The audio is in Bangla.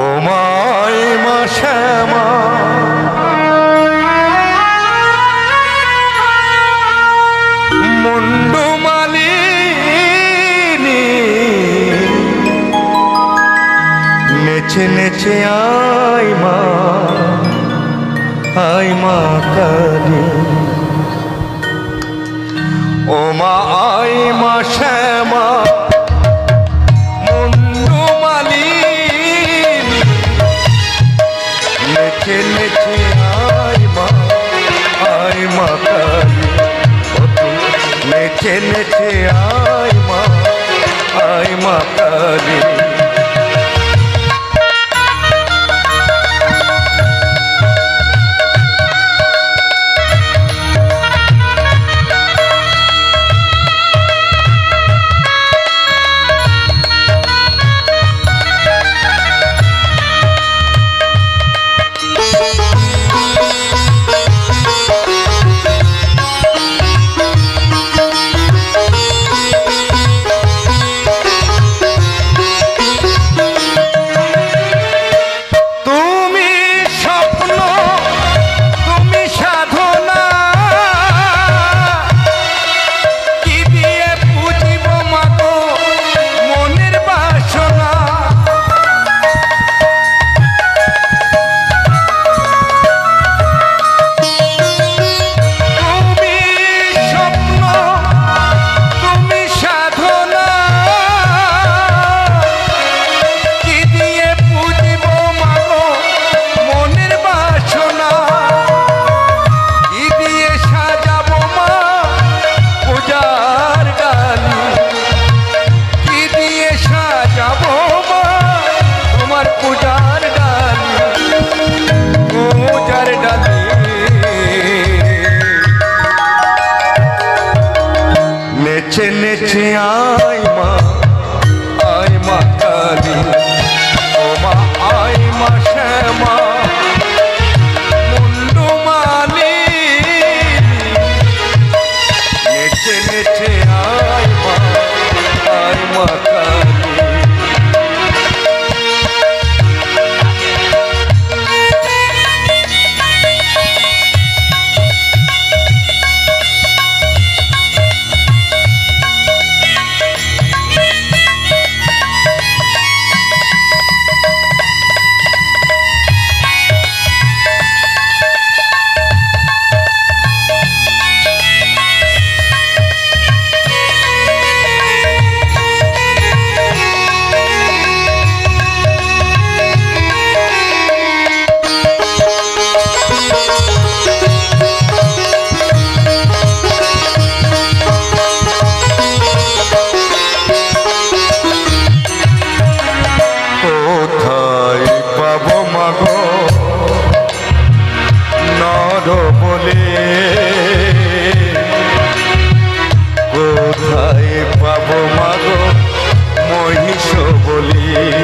ও মাই মা শ্যামা। মুন্ডু মালিনী, নেচে নেচে আই মা আই মা মা আই শ্যামা। খেলেছে আয় মা আয় কালী। কোথায় পাবো মাগো মহিষ বলি?